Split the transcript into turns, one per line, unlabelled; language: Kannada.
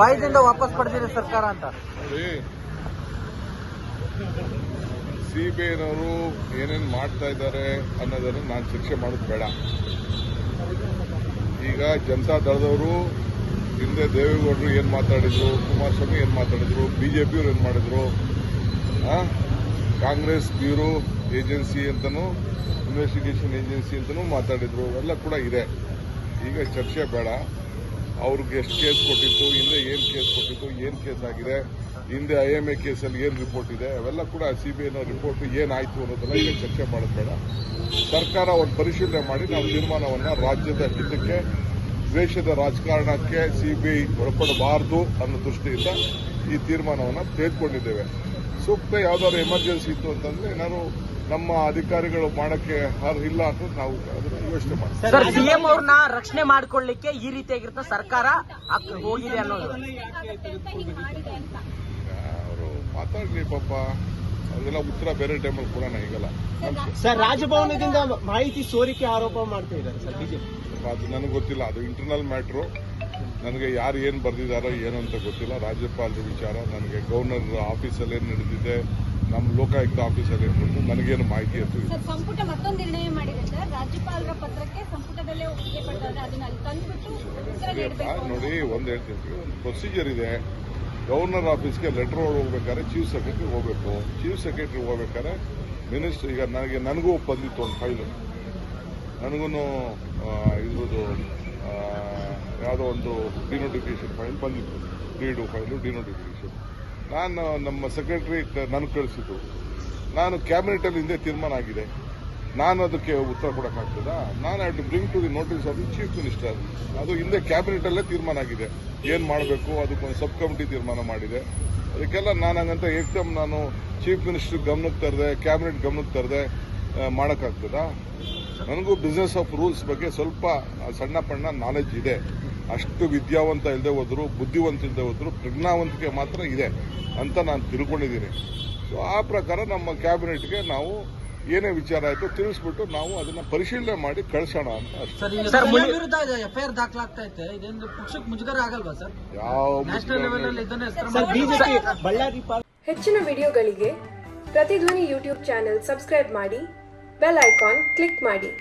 ಬಾಯ್ದಿಂದ ವಾಪಸ್ ಪಡೆದಿರಿ ಸರ್ಕಾರ ಅಂತ.
ಸಿಬಿಐನವರು ಏನೇನು ಮಾಡ್ತಾ ಇದ್ದಾರೆ ಅನ್ನೋದನ್ನು ನಾನು ಶಿಕ್ಷೆ ಮಾಡೋದು ಬೇಡ. ಈಗ ಜನತಾ ದಳದವರು ಹಿಂದೆ ದೇವೇಗೌಡರು ಏನು ಮಾತಾಡಿದ್ರು, ಕುಮಾರಸ್ವಾಮಿ ಏನು ಮಾತಾಡಿದ್ರು ಬಿಜೆಪಿಯವರು ಏನು ಮಾಡಿದ್ರು? ಕಾಂಗ್ರೆಸ್ ಬ್ಯೂರೋ ಏಜೆನ್ಸಿ ಅಂತನೂ ಇನ್ವೆಸ್ಟಿಗೇಷನ್ ಏಜೆನ್ಸಿ ಅಂತನೂ ಮಾತಾಡಿದ್ರು, ಎಲ್ಲ ಕೂಡ ಇದೆ. ಈಗ ಚರ್ಚೆ ಬೇಡ. ಅವ್ರಿಗೆ ಎಷ್ಟು ಕೇಸ್ ಕೊಟ್ಟಿತ್ತು, ಹಿಂದೆ ಏನು ಕೇಸ್ ಕೊಟ್ಟಿತ್ತು, ಏನು ಕೇಸ್ ಆಗಿದೆ, ಹಿಂದೆ ಐ ಎಂ ಎ ಕೇಸಲ್ಲಿ ಏನು ರಿಪೋರ್ಟ್ ಇದೆ, ಅವೆಲ್ಲ ಕೂಡ ಸಿ ಬಿ ಐನ ರಿಪೋರ್ಟ್ ಏನಾಯಿತು ಅನ್ನೋದೆಲ್ಲ ಈಗ ಚರ್ಚೆ ಮಾಡಬೇಡ ಸರ್ಕಾರ ಒಂದು ಪರಿಶೀಲನೆ ಮಾಡಿ ನಾವು ತೀರ್ಮಾನವನ್ನು ರಾಜ್ಯದ ಹಿತಕ್ಕೆ, ದ್ವೇಷದ ರಾಜಕಾರಣಕ್ಕೆ ಸಿಬಿಐ ಒಳಪಡಬಾರದು ಅನ್ನೋ ದೃಷ್ಟಿಯಿಂದ ಈ ತೀರ್ಮಾನವನ್ನು ತೆಗೆದುಕೊಂಡಿದ್ದೇವೆ. ಸೂಕ್ತ ಯಾವ್ದಾದ್ರು ಎಮರ್ಜೆನ್ಸಿ ಇತ್ತು ಅಂತಂದ್ರೆ ನಾನು ನಮ್ಮ ಅಧಿಕಾರಿಗಳು ಮಾಡಕ್ಕೆ ಇಲ್ಲ ಅಂತ ನಾವು ಅದನ್ನ ಯೋಚನೆ ಮಾಡ್ತೀವಿ.
ಸರ್ ಸಿಎಂ ಅವ್ರನ್ನ ರಕ್ಷಣೆ ಮಾಡ್ಕೊಳ್ಳಿಕ್ಕೆ ಈ ರೀತಿಯಾಗಿರ್ತ ಸರ್ಕಾರ ಹೋಗಿದೆ ಅನ್ನೋದು.
ಅವರು ಮಾತಾಡ್ಲಿ ಪಾಪ. ಅದೆಲ್ಲ ಉತ್ತರ ಬೇರೆ ಟೈಮಲ್ಲಿ ಕೊಡೋಣ ಈಗಲ್ಲ
ಸರ್ ರಾಜಭವನದಿಂದ ಮಾಹಿತಿ ಸೋರಿಕೆ ಆರೋಪ ಮಾಡ್ತಾ ಇದ್ದಾರೆ ಸರ್ ಬಿಜೆಪಿ.
ಅದು ನನಗೆ ಗೊತ್ತಿಲ್ಲ ಅದು ಇಂಟರ್ನಲ್ ಮ್ಯಾಟ್ರು ನನಗೆ ಯಾರು ಏನು ಬರೆದಿದ್ದಾರೋ ಏನು ಅಂತ ಗೊತ್ತಿಲ್ಲ. ರಾಜ್ಯಪಾಲರ ವಿಚಾರ ನನಗೆ ಗವರ್ನರ್ ಆಫೀಸಲ್ಲಿ ಏನು ನಡೆದಿದೆ ನಮ್ಮ ಲೋಕಾಯುಕ್ತ ಆಫೀಸಲ್ಲಿ ಏನು ನಡೆದಿದೆ ನನಗೇನು ಮಾಹಿತಿ ಅಂತ
ಸಂಪುಟ ಮತ್ತೊಂದು ನಿರ್ಣಯ ಮಾಡಿದೆ ಸರ್. ರಾಜ್ಯಪಾಲರ ಪತ್ರಕ್ಕೆ ಸಂಪುಟದಲ್ಲೇ ಒಪ್ಪಿಗೆ ತಂದ್ಬಿಟ್ಟು
ನೋಡಿ ಒಂದು ಹೇಳ್ತೀನಿ ಒಂದು ಪ್ರೊಸೀಜರ್ ಇದೆ. ಗವರ್ನರ್ ಆಫೀಸ್ಗೆ ಲೆಟರ್ ಹೋಗ್ಬೇಕಾದ್ರೆ ಚೀಫ್ ಸೆಕ್ರೆಟರಿ ಹೋಗ್ಬೇಕು. ಚೀಫ್ ಸೆಕ್ರೆಟರಿ ಹೋಗ್ಬೇಕಾದ್ರೆ ಮಿನಿಸ್ಟರ್ ಈಗ ನನಗೆ ನನಗೂ ಬಂದಿತ್ತು ಒಂದು ಫೈಲು ನನಗೂ ಇದ್ರದ್ದು ಯಾವುದೋ ಒಂದು ಡಿನೋಟಿಫಿಕೇಶನ್ ಫೈಲ್ ಬಂದಿತ್ತು. ಡಿ ಫೈಲು ಡಿನೋಟಿಫಿಕೇಶನ್ ನಾನು ನಮ್ಮ ಸೆಕ್ರೆಟರಿ ನನಗೆ ಕಳಿಸಿದ್ದು. ನಾನು ಕ್ಯಾಬಿನೆಟಲ್ಲಿ ಹಿಂದೆ ತೀರ್ಮಾನ ಆಗಿದೆ. ನಾನು ಅದಕ್ಕೆ ಉತ್ತರ ಕೊಡೋಕ್ಕಾಗ್ತದಾ ನಾನು have to bring to the notice of the chief minister ಅದು ಹಿಂದೆ ಕ್ಯಾಬಿನೆಟಲ್ಲೇ ತೀರ್ಮಾನ ಆಗಿದೆ. ಏನು ಮಾಡಬೇಕು? ಅದಕ್ಕೊಂದು ಸಬ್ ಕಮಿಟಿ ತೀರ್ಮಾನ ಮಾಡಿದೆ. ಅದಕ್ಕೆಲ್ಲ ನಾನು ಹಂಗಂತ ಏಕ್ದಮ್ ನಾನು ಚೀಫ್ ಮಿನಿಸ್ಟರ್ ಗಮನಕ್ಕೆ ತರದೆ ಕ್ಯಾಬಿನೆಟ್ ಗಮನಕ್ಕೆ ತರದೆ ಮಾಡೋಕ್ಕಾಗ್ತದಾ ನನಗೂ ಬಿಸ್ನೆಸ್ ಆಫ್ ರೂಲ್ಸ್ ಬಗ್ಗೆ ಸ್ವಲ್ಪ ಸಣ್ಣ ಪಣ್ಣ ನಾಲೆಜ್ ಇದೆ. ಅಷ್ಟು ವಿದ್ಯಾವಂತ ಇಲ್ಲದೆ ಹೋದ್ರು ಬುದ್ಧಿವಂತ ಇಲ್ಲದೆ ಹೋದ್ರು ಪ್ರಜ್ಞಾವಂತಿಕೆ ಮಾತ್ರ ಇದೆ ಅಂತ ನಾನು ತಿಳ್ಕೊಂಡಿದ್ದೀನಿ. ಸೊ ಆ ಪ್ರಕಾರ ನಮ್ಮ ಕ್ಯಾಬಿನೆಟ್ಗೆ ನಾವು ಏನೇ ವಿಚಾರ ಆಯಿತು ತಿಳಿಸ್ಬಿಟ್ಟು ನಾವು ಅದನ್ನ ಪರಿಶೀಲನೆ ಮಾಡಿ ಕಳ್ಸೋಣ ಅಂತ ಅಷ್ಟೇ.
ಸರ್ ಸರ್ ವಿರುದ್ಧ ಎಫ್ಐಆರ್ ದಾಖಲಾಗ್ತಾ ಐತೆ. ಇದೊಂದು ಪಕ್ಷಕ್ಕೆ ಆಗಲ್ವಾ ಸರ್?
ಯಾವ
ನ್ಯಾಷನಲ್ ಲೆವೆಲ್ ಅಲ್ಲಿ ಇದನ್ನ ಹೆಸರು
ಸರ್ ಬಿಜೆಪಿ ಬಳ್ಳಾರಿ ಪಾಲ್
ಹೆಚ್ಚಿನ ವಿಡಿಯೋಗಳಿಗೆ ಪ್ರತಿಧ್ವನಿ ಯೂಟ್ಯೂಬ್ ಚಾನೆಲ್ ಸಬ್ಸ್ಕ್ರೈಬ್ ಮಾಡಿ ಬೆಲ್ ಐಕಾನ್ ಕ್ಲಿಕ್ ಮಾಡಿ.